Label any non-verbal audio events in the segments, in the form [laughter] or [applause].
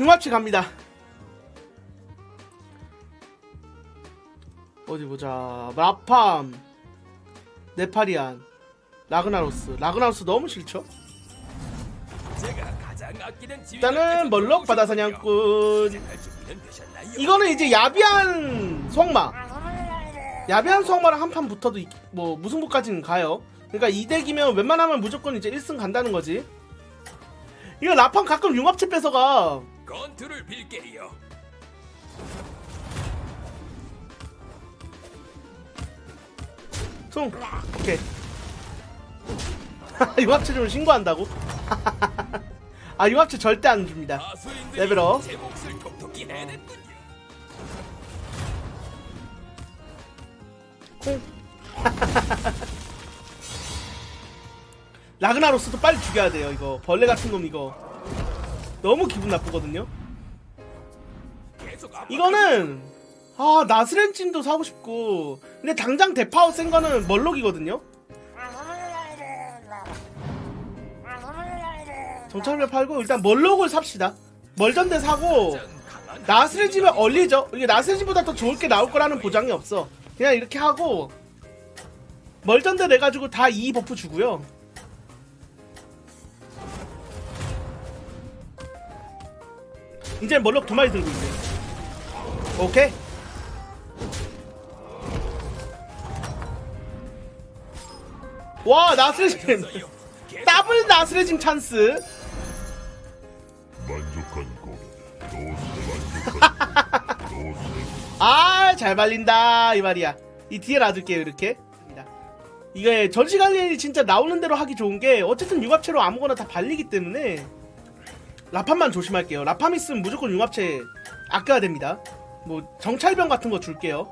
흉합치 갑니다. 어디 보자. 라팜, 네파리안, 라그나로스. 라그나로스 너무 싫죠? 일단은 멀록 바다 사냥꾼. 이거는 이제 야비한 성마. 야비한 성마랑 한 판 붙어도 이- 뭐 무승부까지는 가요. 그러니까 이 덱이면 웬만하면 무조건 이제 1승 간다는 거지. 이거 라팜 가끔 융합체 뺏어가. 건투를 빌게요. 퉁. 오케이. [laughs] 융합체 좀 신고한다고? [laughs] 아 융합체 절대 안 줍니다. 레벨업. 제 몫을 톡톡히 해냈군요. 콩. [laughs] 라그나로스도 빨리 죽여야 돼요 이거 벌레 같은 놈 이거 너무 기분 나쁘거든요. 이거는 아 나스렌진도 사고 싶고 근데 당장 대파워 센 거는 멀록이거든요. 정찰을 팔고 일단 멀록을 삽시다. 멀전대 사고 나스렌진은 얼리죠. 이게 나스렌진보다 더 좋을 게 나올 거라는 보장이 없어. 그냥 이렇게 하고 멀전대 내가지고 다2 버프 주고요 이제 멀록 두 마리 들고 있네. 오케이. 와 나스레짐 [laughs] 더블 나스레짐 찬스. 만족한 고객 노스 만족한 노스 아잘 발린다 이 말이야. 이 뒤에 놔둘게요 이렇게. 이게 전시 관리이 진짜 나오는 대로 하기 좋은 게 어쨌든 융합체로 아무거나 다 발리기 때문에 라팜만 조심할게요 라팜 있으면 무조건 융합체 아껴야 됩니다 뭐 정찰병 같은 거 줄게요.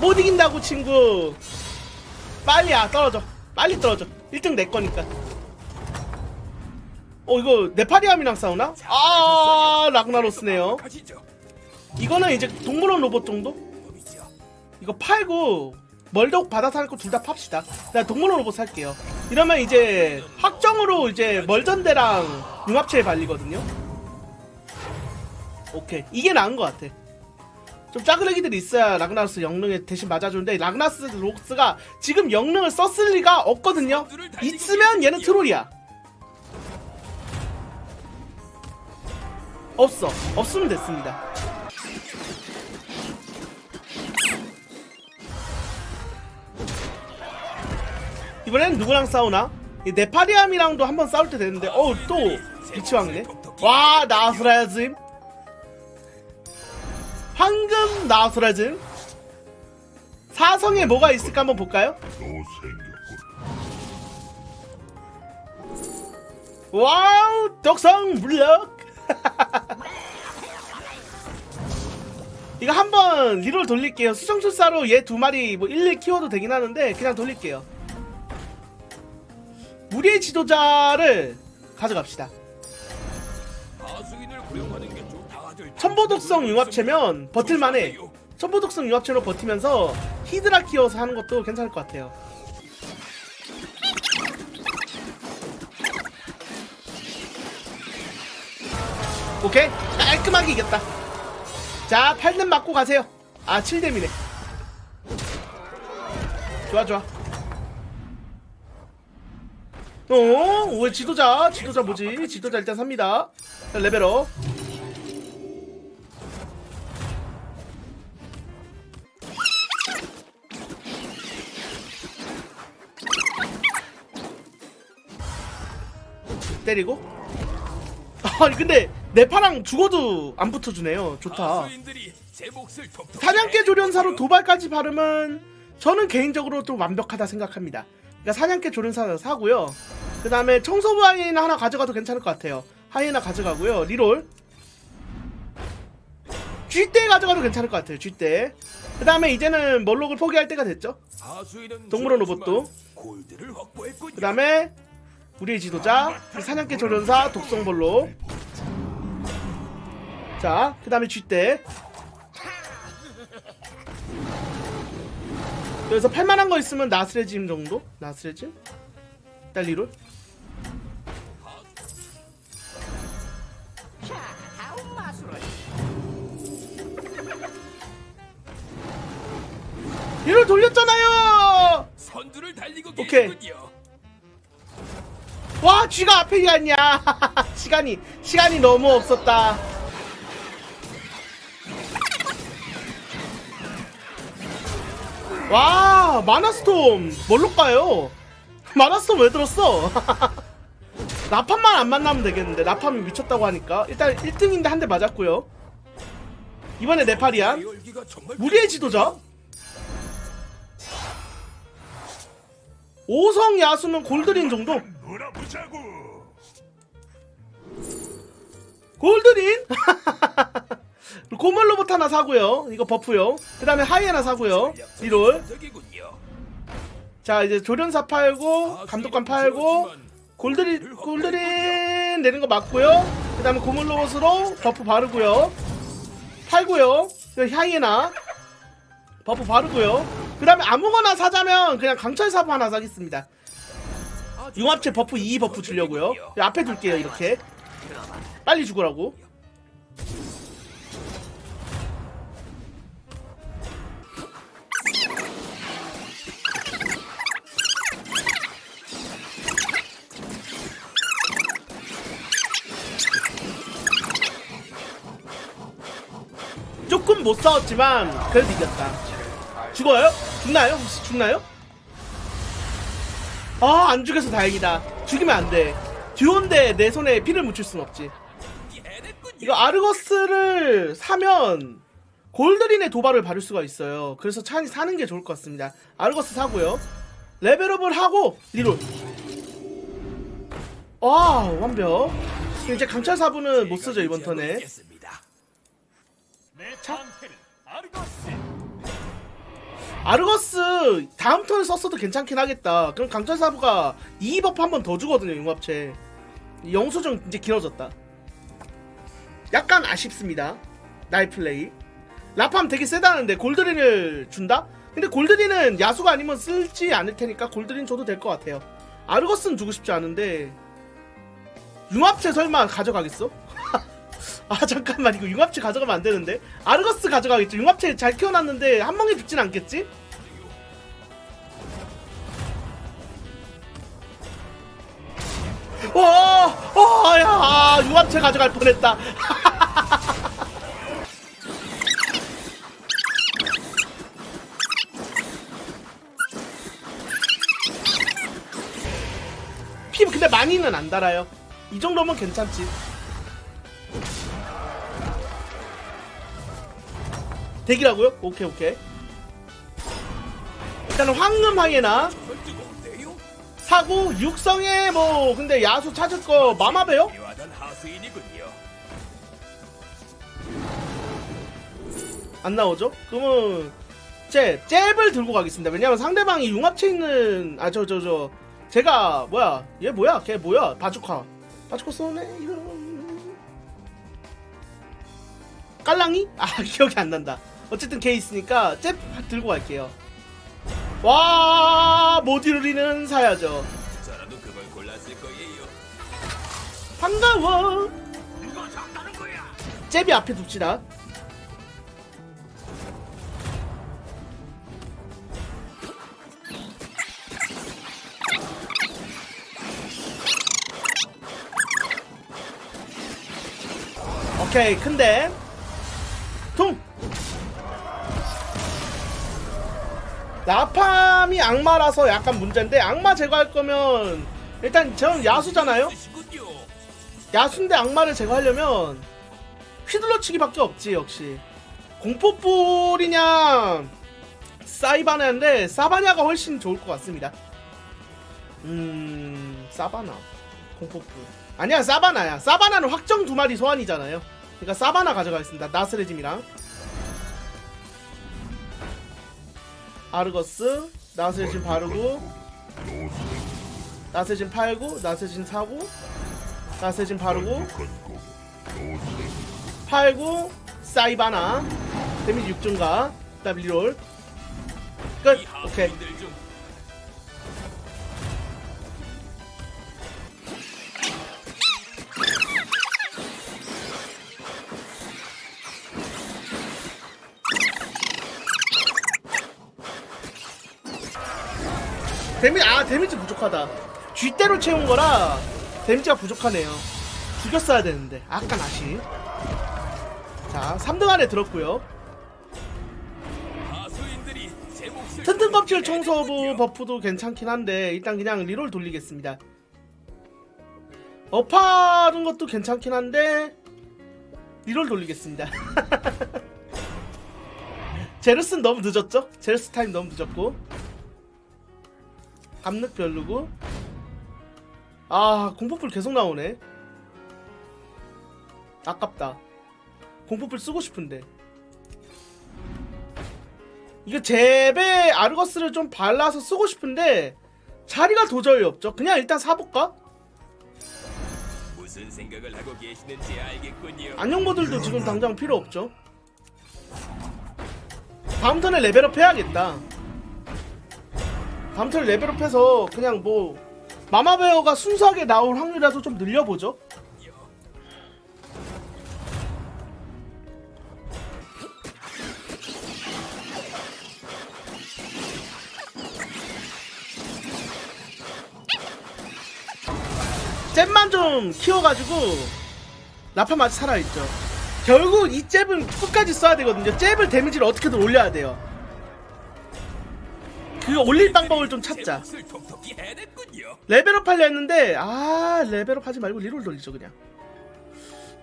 못 이긴다고 친구 빨리야 떨어져 빨리 떨어져 1등 내 거니까 어 이거 네파리암이랑 싸우나? 아 라그나로스네요 가시죠. 이거는 이제 동물원 로봇 정도? 이거 팔고 멀덕 바다 살고 둘다 팝시다. 나 동물원 로봇 살게요. 이러면 이제 확정으로 이제 멀전대랑 융합체에 발리거든요. 오케이 이게 나은 것 같아. 좀 짜그레기들이 있어야 라그나로스 영능에 대신 맞아주는데 라그나스 록스가 지금 영능을 썼을 리가 없거든요. 있으면 얘는 트롤이야. 없어. 없으면 됐습니다. 이번엔 누구랑 싸우나? 이 네파리암이랑도 한번 싸울 때 됐는데 어우 또 비치왕이네. 와 나스라즘 황금 나스라즘 사성에 뭐가 있을까 한번 볼까요? 와우 독성 블럭 [laughs] 이거 한번 리롤 돌릴게요. 수정출사로 얘 두 마리 뭐 일일 키워도 되긴 하는데 그냥 돌릴게요 무리의 지도자를 가져갑시다. 첨보독성 융합체면 버틸만해. 첨보독성 융합체로 버티면서 히드라 키워서 하는 것도 괜찮을 것 같아요. 오케이. 깔끔하게 이겼다. 자 8렙 맞고 가세요. 아 7렙이네. 좋아 좋아 어? 왜 지도자? 지도자 뭐지? 지도자 일단 삽니다 자, 레벨업 때리고 아니 근데 네파랑 죽어도 안 붙어주네요 좋다 사냥개 조련사로. 도발까지 바르면 저는 개인적으로 좀 완벽하다 생각합니다 그러니까 사냥개 조련사 사고요 그 다음에 청소부 하이에나 하나 가져가도 괜찮을 것 같아요. 하이에나 가져가고요. 리롤. 쥐떼 가져가도 괜찮을 것 같아요 쥐떼. 그 다음에 이제는 멀록을 포기할 때가 됐죠? 동물원 로봇도. 그 다음에 우리의 지도자 사냥개 조련사 독성볼로. 자그 다음에 쥐떼. 여기서 팔만한 거 있으면 나스레짐 정도? 나스레짐? 일단 리롤 리롤 돌렸잖아요! 선두를 달리고 오케이. 계시군요. 와 쥐가 앞에 갔냐? [laughs] 시간이 시간이 너무 없었다. 와 마나스톰 뭘로 까요? 마나스톰 왜 들었어? [laughs] 나판만 안 만나면 되겠는데 나판이 미쳤다고 하니까. 일단 1등인데 한 대 맞았고요. 이번에 네팔이야. 무리의 지도자 5성 야수는 골드린 정도? 놀아보자고. 골드린? [laughs] 고물 로봇 하나 사고요. 이거 버프요. 그 다음에 하이 하나 사고요. 리롤. 적이군요. 자 이제 조련사 팔고 아, 감독관 팔고 골드린 골드린 내는 거 맞고요. 그 다음에 고물 로봇으로 버프 바르고요. 팔고요. 그 하이에나 버프 바르고요 그 다음에 아무거나 사자면 그냥 강철 사부 하나 사겠습니다. 융합체 버프 2 버프 주려고요. 앞에 둘게요 이렇게. 빨리 죽으라고. 조금 못 싸웠지만 그래도 이겼다 죽어요? 죽나요? 혹시 죽나요? 아 안 죽여서 다행이다 죽이면 안 돼 듀오인데 내 손에 피를 묻힐 순 없지. 이거 아르거스를 사면 골드린의 도발을 받을 수가 있어요. 그래서 차라리 사는 게 좋을 것 같습니다. 아르거스 사고요. 레벨업을 하고 리롤. 와 완벽. 이제 강철 사부는 못 쓰죠 이번 턴에. 자. 아르거스 다음 턴에 썼어도 괜찮긴 하겠다. 그럼 강철 사부가 2버프 한 번 더 주거든요 융합체. 영수증 이제 길어졌다. 약간 아쉽습니다. 나의 플레이. 라팜 되게 세다는데 골드린을 준다? 근데 골드린은 야수가 아니면 쓸지 않을 테니까 골드린 줘도 될 것 같아요. 아르거스는 주고 싶지 않은데 융합체 설마 가져가겠어? 아 잠깐만 이거 융합체 가져가면 안 되는데 아르거스 가져가겠지 융합체 잘 키워놨는데 한 멍에 죽진 않겠지? 와, 와, 야, 융합체 가져갈 뻔했다. [laughs] 피부 근데 많이는 안 달아요. 이 정도면 괜찮지. 대기라고요? 오케이 오케이. 일단은 황금 하이에나? 사고 육성에 뭐 근데 야수 찾을 거 마마베요? 안 나오죠? 그러면 제 잽을 들고 가겠습니다. 왜냐면 상대방이 융합체 있는 아 저 저 저 제가 뭐야 얘 뭐야 걔 뭐야 바주카 바주카 쏘네 이런 깔랑이? 아 [laughs] 기억이 안 난다. 어쨌든 걔 있으니까 잽 들고 갈게요. 와 모듈리는 사야죠. 저라도 그걸 골랐을 거예요. 반가워. 잽이 앞에 둡시다. 오케이, 근데 나팜이 악마라서 약간 문제인데 악마 제거할 거면 일단 저는 야수잖아요. 야수인데 악마를 제거하려면 휘둘러치기밖에 없지 역시. 공포뿔이냐 사이바냐인데 사바냐가 훨씬 좋을 것 같습니다. 음 사바나. 공포뿔. 아니야 사바나야. 사바나는 확정 두 마리 소환이잖아요. 그러니까 사바나 가져가겠습니다. 나스레짐이랑 아르거스 나스레짐 바르고 나스레짐 팔고 나스레짐 사고 나스레짐 바르고. 팔고 사이바나 데미지 6증가 그다음 리롤 끝이 오케이 데미 아 데미지 부족하다. 쥐대로 채운 거라 데미지가 부족하네요. 죽였어야 되는데. 아까 나시. 자 3등 안에 들었고요. 튼튼 껍질 청소부. 버프도 괜찮긴 한데 일단 그냥 리롤 돌리겠습니다. 업하는 것도 괜찮긴 한데 리롤 돌리겠습니다. [laughs] 제르스는 너무 늦었죠? 제르스 타임 너무 늦었고 감lực 별로고 아 공포불 계속 나오네 아깝다 공포불 쓰고 싶은데 이거 제베 아르거스를 좀 발라서 쓰고 싶은데 자리가 도저히 없죠. 그냥 일단 사볼까? 무슨 생각을 하고 계시는지 알겠군요. 안녕모들도 지금 당장 필요 없죠. 다음 턴에 레벨업 해야겠다. 다음 레벨업해서 그냥 뭐 마마베어가 순수하게 나올 확률이라도 좀 늘려보죠. 잽만 좀 키워가지고 라파 맛이 살아있죠. 결국 이 잽은 끝까지 써야 되거든요. 잽을 데미지를 어떻게든 올려야 돼요. 그 올릴 방법을 좀제 찾자. 레벨업 하려 했는데 아 레벨업 하지 말고 리롤 돌리죠 그냥.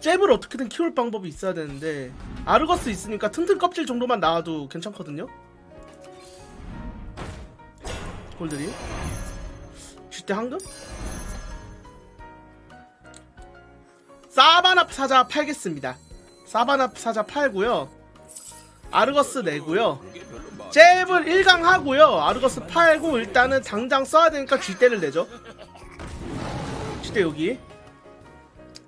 잽을 어떻게든 키울 방법이 있어야 되는데 아르거스 있으니까 튼튼 껍질 정도만 나와도 괜찮거든요. 골드리. 쥐때 황금? 사바납 사자 팔겠습니다. 사바납 사자 팔고요. 아르거스 내고요. 잽을 1강 하고요. 아르거스 팔고 일단은 당장 써야 되니까 쥐대를 내죠. 쥐대 여기.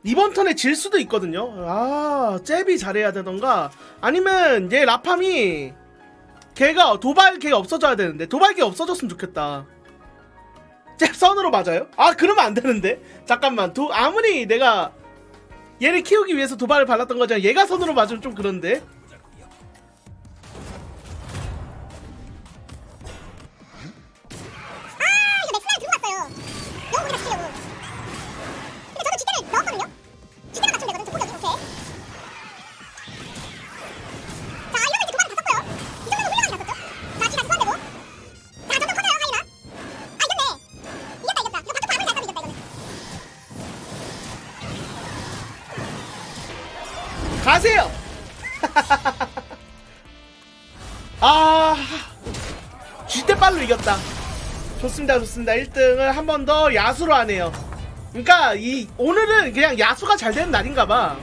이번 턴에 질 수도 있거든요. 아, 잽이 잘해야 되던가 아니면 얘 라팜이 걔가 도발 걔가 없어져야 되는데 도발 걔 없어졌으면 좋겠다. 잽 선으로 맞아요? 아, 그러면 안 되는데. 잠깐만. 도 아무리 내가 얘를 키우기 위해서 도발을 발랐던 거잖아. 얘가 선으로 맞으면 좀 그런데. 쥐대 빨로 이겼다. 좋습니다, 좋습니다. 1등을 한 번 더 야수로 하네요. 그러니까 이 오늘은 그냥 야수가 잘 되는 날인가봐.